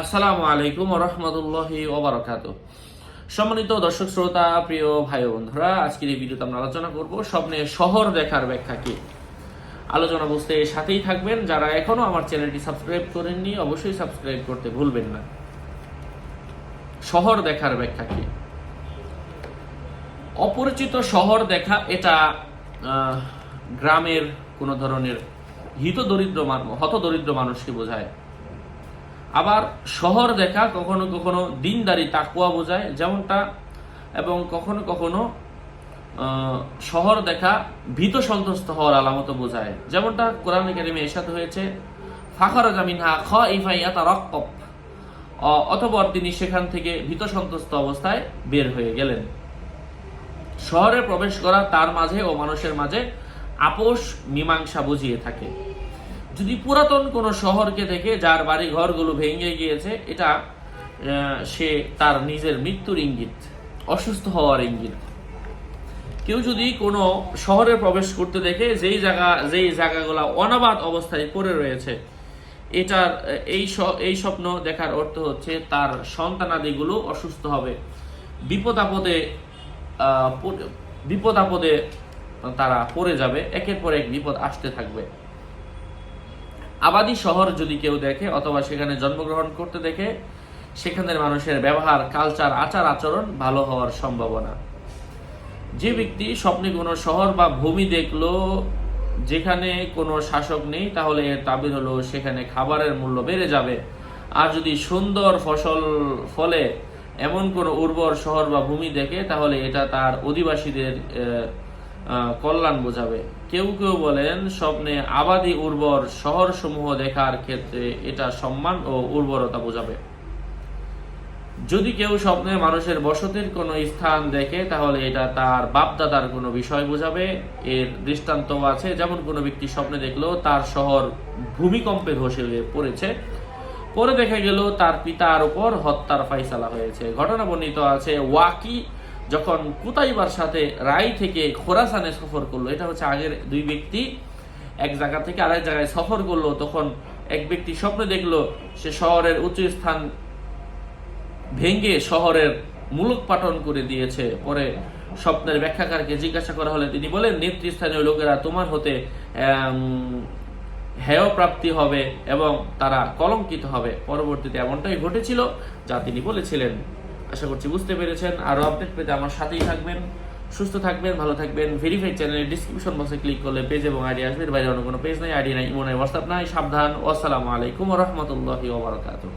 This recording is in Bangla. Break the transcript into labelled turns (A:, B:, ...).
A: আসসালামু আলাইকুম রহমতুল্লাহ ওবরাকাত সম্মানিত দর্শক, শ্রোতা, প্রিয় ভাই বন্ধুরা, আজকের এই ভিডিওতে আমরা আলোচনা করব স্বপ্নে শহর দেখার ব্যাখ্যা কি? আলোচনা বুঝতে সাথেই থাকবেন। যারা এখনও আমার চ্যানেলটি সাবস্ক্রাইব করেননি, অবশ্যই সাবস্ক্রাইব করতে ভুলবেন না। শহর দেখার ব্যাখ্যা কি? অপরিচিত শহর দেখা, এটা গ্রামের কোনো ধরনের হিত দরিদ্র মানুষ হত দরিদ্র মানুষকে বোঝায়। আবার শহর দেখা কখনো কখনো দিনদারি তাকুয়া বোঝায়, যেমনটা এবং কখনো কখনো শহর দেখা ভীত সন্ত্রস্ত হওয়ার আলামত বোঝায়। যেমনটা কোরআন একাডেমি এর সাথে হয়েছে ফাখার জামিনহা খ ইফাইয়াতা রক্কপ অতপর তিনি সেখান থেকে ভীত সন্ত্রস্ত অবস্থায় বের হয়ে গেলেন। শহরে প্রবেশ করা তার মাঝে ও মানুষের মাঝে আপোষ, মীমাংসা বুঝিয়ে থাকে। যদি পুরাতন কোনো শহরকে দেখে যার বাড়ি ঘরগুলো ভেঙে গিয়েছে, এটা সে তার নিজের মৃত্যুর ইঙ্গিত, অসুস্থ হওয়ার ইঙ্গিত। কেউ যদি কোনো শহরে প্রবেশ করতে দেখে যেই জায়গা, যেই জায়গাগুলো অনাবাদ অবস্থায় পড়ে রয়েছে, এটার, এই এই স্বপ্ন দেখার অর্থ হচ্ছে তার সন্তানাদিগুলো অসুস্থ হবে। বিপদ আপদে বিপদ আপদে তারা পড়ে যাবে, একের পর এক বিপদ আসতে থাকবে। আবাদি শহর যদি কেউ দেখে অথবা সেখানে জন্মগ্রহণ করতে দেখে, সেখানের মানুষের ব্যবহার কালচার আচার, আচরণ ভালো হওয়ার সম্ভাবনা। যে ব্যক্তি স্বপ্নে কোনো শহর বা ভূমি দেখল যেখানে কোনো শাসক নেই, তাহলে এর তাবির হলো সেখানে খাবারের মূল্য বেড়ে যাবে। আর যদি সুন্দর ফসল ফলে এমন কোনো উর্বর শহর বা ভূমি দেখে, তাহলে এটা তার অধিবাসীদের কল্যাণ বোঝাবে। কেউ কেউ বলেন, স্বপ্নে আবাদি উর্বর শহর সমূহ দেখার ক্ষেত্রে এটা সম্মান ও উর্বরতা বোঝাবে। যদি কেউ স্বপ্নে মানুষের বসতির কোনো স্থান দেখে, তাহলে এটা তার বাপদাদার কোনো বিষয় বোঝাবে। এর দৃষ্টান্ত আছে, যেমন কোনো ব্যক্তি স্বপ্নে দেখল, তার শহর ভূমিকম্পে ধসে হয়ে পড়েছে। পরে দেখা গেল, তার পিতার উপর হত্যার ফাইসালা হয়েছে। ঘটনা বর্ণিত আছে, ওয়াকি যখন কুতাইবার সাথে রাই থেকে খোরাসানে সফর করল, এটা হচ্ছে আগের দুই ব্যক্তি, এক জায়গা থেকে আরেক জায়গায় সফর করল, তখন এক ব্যক্তি স্বপ্নে দেখল সে শহরের উঁচু স্থান ভেঙ্গে শহরের মূলক পাঠন করে দিয়েছে। পরে স্বপ্নের ব্যাখ্যাকারকে জিজ্ঞাসা করা হলে তিনি বলেন, নেতৃস্থানীয় লোকেরা তোমার হতে হেয় প্রাপ্তি হবে এবং তারা কলঙ্কিত হবে। পরবর্তীতে এমনটাই ঘটেছিল যা তিনি বলেছিলেন। আশা করছি বুঝতে পেরেছেন। আরও আপডেট পেতে আমার সাথেই থাকবেন, সুস্থ থাকবেন, ভালো থাকবেন। ভেরিফাই চ্যানেলের ডিসক্রিপশন বক্সে ক্লিক করলে পেজ এবং আইডি আসবে। এর বাইরে অন্য কোনো পেজ নাই আইডি নাই ইমো নাই হোয়াটসঅ্যাপ নাই। সাবধান। আসসালামু আলাইকুম রহমতুল্লাহি ওবরাকাতুহ